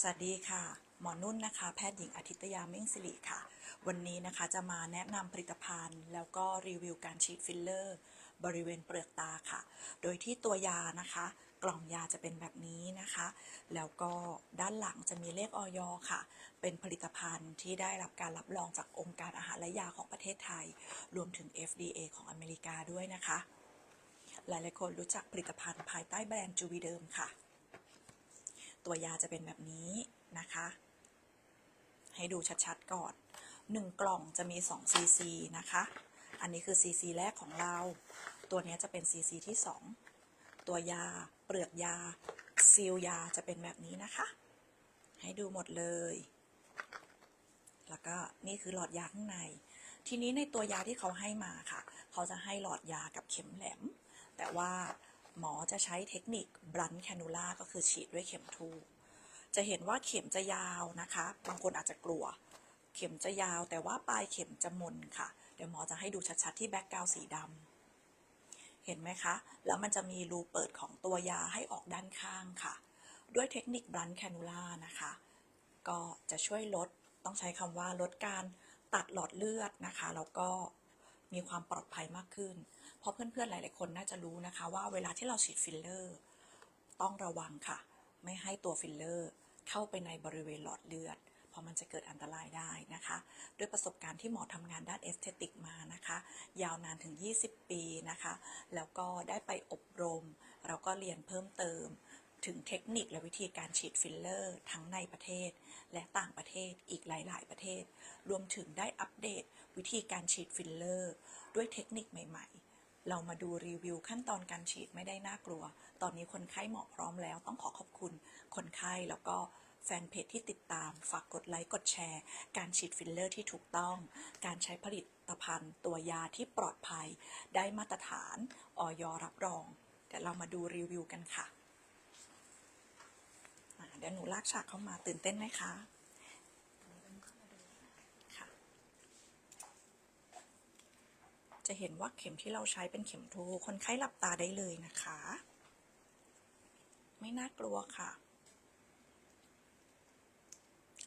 สวัสดีค่ะ หมอนุ่นนะคะ แพทย์หญิงอาทิตยาเม่งสิริค่ะ วันนี้นะคะจะมาแนะนำผลิตภัณฑ์ แล้วก็รีวิวการฉีดฟิลเลอร์ บริเวณเปลือกตาค่ะ โดยที่ตัวยานะคะ กล่องยาจะเป็นแบบนี้นะคะ แล้วก็ด้านหลังจะมีเลขออยค่ะ เป็นผลิตภัณฑ์ที่ได้รับการรับรองจากองค์การอาหารและยาของประเทศไทย รวมถึง FDA ของอเมริกาด้วยนะคะ หลายๆคนรู้จักผลิตภัณฑ์ภายใต้แบรนด์จูวีเดิมค่ะ ตัวยาจะเป็นแบบนี้นะคะ ให้ดูชัดๆก่อน 1 กล่องจะมี2ซีซีนะคะ อันนี้คือซีซีแรกของเรา ตัวนี้จะเป็นซีซีที่ 2 ตัวยาเปลือกยาซีลยาจะเป็นแบบนี้นะคะ ให้ดูหมดเลย แล้วก็นี่คือหลอดยาข้างใน ทีนี้ในตัวยาที่เขาให้มาค่ะ เขาจะให้หลอดยากับเข็มแหลม แต่ว่า หมอจะใช้เทคนิคบลันแคนูล่าก็คือฉีดด้วยเข็มทูจะเห็นว่าเข็มจะยาวนะคะ บางคนอาจจะกลัว เข็มจะยาวแต่ว่าปลายเข็มจะมนค่ะ เดี๋ยวหมอจะให้ดูชัดๆที่แบ็กกราวสีดำเห็นไหมคะ แล้วมันจะมีรูเปิดของตัวยาให้ออกด้านข้างค่ะ ด้วยเทคนิคบลันแคนูล่านะคะ ก็จะช่วยลดต้องใช้คำว่าลดการตัดหลอดเลือดนะคะ แล้วก็มีความปลอดภัยมากขึ้น เพราะเพื่อนๆ หลายๆ คนน่าจะรู้นะคะว่าเวลาที่เราฉีดฟิลเลอร์ ต้องระวังค่ะ ไม่ให้ตัวฟิลเลอร์เข้าไปในบริเวณหลอดเลือด เพราะมันจะเกิดอันตรายได้นะคะ ด้วยประสบการณ์ที่หมอทำงานด้านเอสเตติกมานะคะ ยาวนานถึง 20 ปีนะคะ แล้วก็ได้ไปอบรมเราก็เรียนเพิ่มเติมถึงเทคนิคและวิธีการฉีดฟิลเลอร์ ทั้งในประเทศ และต่างประเทศอีกหลาย ๆ ประเทศ รวมถึงได้อัปเดตวิธีการฉีดฟิลเลอร์ ด้วยเทคนิคใหม่ ๆ เรามาดูรีวิวขั้นตอนการฉีดไม่ได้น่ากลัว ตอนนี้คนไข้เหมอพร้อมแล้ว ต้องขอขอบคุณคนไข้แล้วก็แฟนเพจที่ติดตาม ฝากกดไลค์ กดแชร์ การฉีดฟิลเลอร์ที่ถูกต้อง การใช้ผลิตภัณฑ์ ตัวยาที่ปลอดภัย ได้มาตรฐานออยรับรอง เดี๋ยวเรามาดูรีวิวกันค่ะ เดี๋ยวหนูลากฉากเข้ามาตื่นเต้นไหมคะ จะเห็นว่าเข็มที่เราใช้เป็นเข็มทูคนไข้หลับตาได้เลยนะคะ ไม่น่ากลัวค่ะ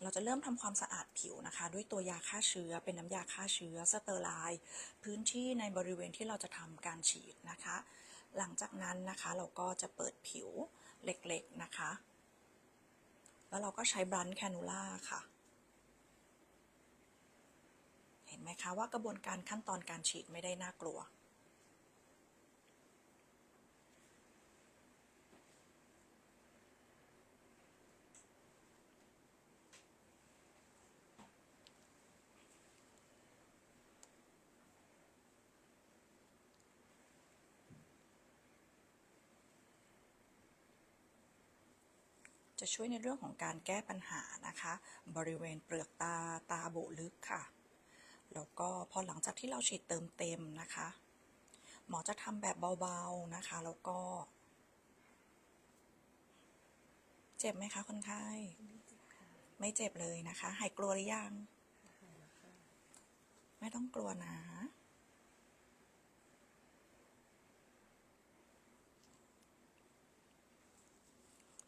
เราจะเริ่มทำความสะอาดผิวนะคะ ด้วยตัวยาฆ่าเชื้อเป็นน้ำยาฆ่าเชื้อสเตอร์ไลน์พื้นที่ในบริเวณที่เราจะทำการฉีดนะคะ หลังจากนั้นนะคะเราก็จะเปิดผิวเล็กๆนะคะ แล้วเราก็ใช้บลันแคนูล่าค่ะ เห็นไหมคะว่ากระบวนการขั้นตอนการฉีดไม่ได้น่ากลัว จะช่วยในเรื่องของการแก้ปัญหานะคะ บริเวณเปลือกตาตาโบลึกค่ะ แล้วก็พอหลังจากที่เราฉีดเติมเต็มนะคะ หมอจะทำแบบเบาๆนะคะ แล้วก็ เจ็บไหมคะคนไข้ไม่เจ็บเลยนะคะ หายกลัวหรือยัง ไม่ต้องกลัวนะ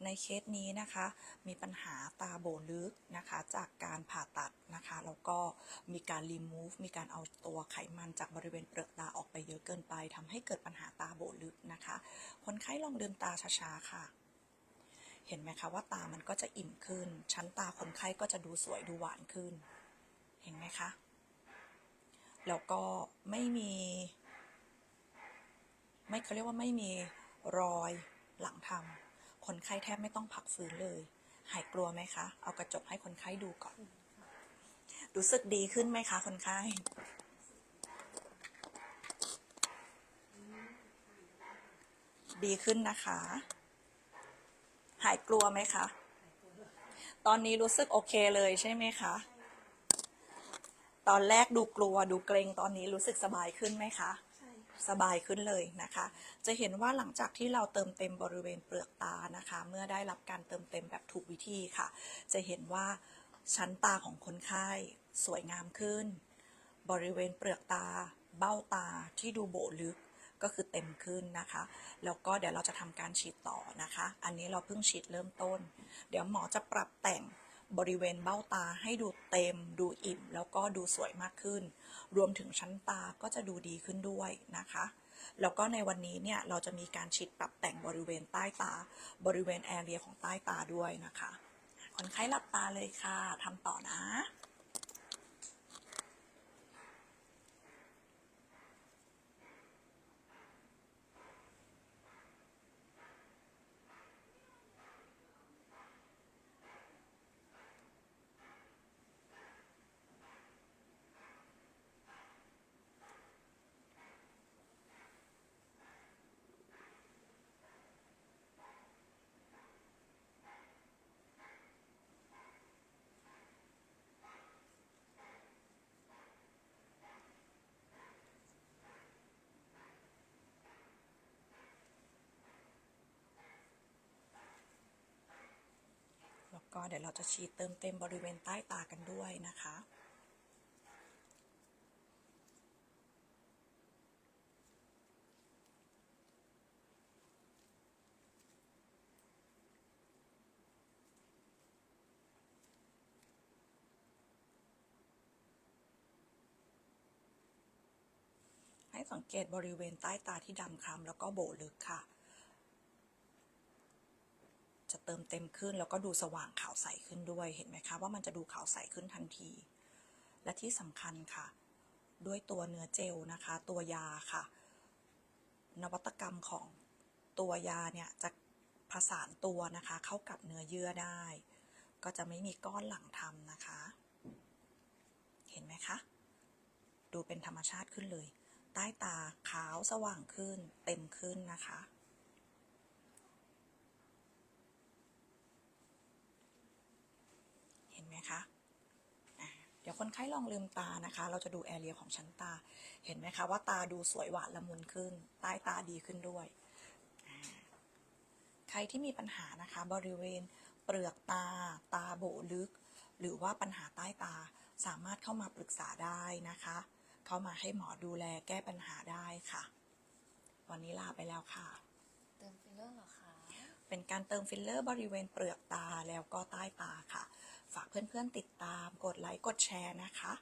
ในเคสนี้นะคะ มีปัญหาตาโบลึกนะคะ จากการผ่าตัดนะคะแล้วก็ มีการรีมูฟมีการเอาตัวไขมันจากบริเวณเปลือกตาออกไปเยอะเกินไปทำให้เกิดปัญหาตาโบลึกนะคะ คนไข้ลองลืมตาช้าๆค่ะ เห็นไหมคะว่าตามันก็จะอิ่มขึ้น ชั้นตาคนไข้ก็จะดูสวยดูหวานขึ้น เห็นไหมคะ แล้วก็ไม่มี ไม่เขาเรียกว่าไม่มีรอยหลังทำคนไข้แทบไม่ต้องพักฟื้นเลย หายกลัวไหมคะ เอากระจกให้คนไข้ดูก่อน รู้สึกดีขึ้นไหมคะคนไข้ดีขึ้นนะคะ หายกลัวไหมคะ ตอนนี้รู้สึกโอเคเลยใช่ไหมคะ ตอนแรกดูกลัวดูเกรงตอนนี้รู้สึกสบายขึ้นไหมคะ สบายขึ้นเลยนะคะ จะเห็นว่าหลังจากที่เราเติมเต็มบริเวณเปลือกตานะคะ เมื่อได้รับการเติมเต็มแบบถูกวิธีค่ะ จะเห็นว่า ชั้นตาของคนไข้ สวยงามขึ้น บริเวณเปลือกตา เบ้าตาที่ดูโบลึกก็คือเต็มขึ้นนะคะ แล้วก็เดี๋ยวเราจะทำการฉีดต่อนะคะ อันนี้เราเพิ่งฉีดเริ่มต้น เดี๋ยวหมอจะปรับแต่งบริเวณเบ้าตาให้ดูเต็ม ดูอิ่ม แล้วก็ดูสวยมากขึ้น รวมถึงชั้นตาก็จะดูดีขึ้นด้วยนะคะ แล้วก็ในวันนี้เนี่ยเราจะมีการฉีดปรับแต่งบริเวณใต้ตา บริเวณแอเรียของใต้ตาด้วยนะคะ คนไข้หลับตาเลยค่ะทำต่อนะ ก็เดี๋ยวเราจะฉีดเติมเต็มบริเวณใต้ตากันด้วยนะคะให้สังเกตบริเวณใต้ตาที่ดำคล้ำแล้วก็โบลึกค่ะ เติมเต็มขึ้น แล้วก็ดูสว่างขาวใสขึ้นด้วย เห็นไหมคะว่ามันจะดูขาวใสขึ้นทันที และที่สำคัญค่ะ ด้วยตัวเนื้อเจลนะคะ ตัวยาค่ะ นวัตกรรมของตัวยาเนี่ยจะผสานตัวนะคะ เข้ากับเนื้อเยื่อได้ ก็จะไม่มีก้อนหลังทำนะคะ เห็นไหมคะ ดูเป็นธรรมชาติขึ้นเลย ใต้ตาขาวสว่างขึ้น เต็มขึ้นนะคะ เห็ นไหมคะอะเดี๋ยวคนไข้ลองลืมตานะคะ เราจะดูแอเรียของชั้นตา เห็นไหมคะว่าตาดูสวยหวานละมุนขึ้น ใต้ตาดีขึ้นด้วยอ่าใครที่มีปัญหานะคะบริเวณเปลือกตา ตาโบลึก หรือว่าปัญหาใต้ตาสามารถเข้ามาปรึกษาได้นะคะ เข้ามาให้หมอดูแลแก้ปัญหาได้ค่ะ วันนี้ลาไปแล้วค่ะ เติมฟิลเลอร์เหรอคะ เป็นการเติมฟิลเลอร์บริเวณเปลือกตาแล้วก็ใต้ตาค่ะ ฝากเพื่อนๆติดตาม กดไลค์ กดแชร์นะคะ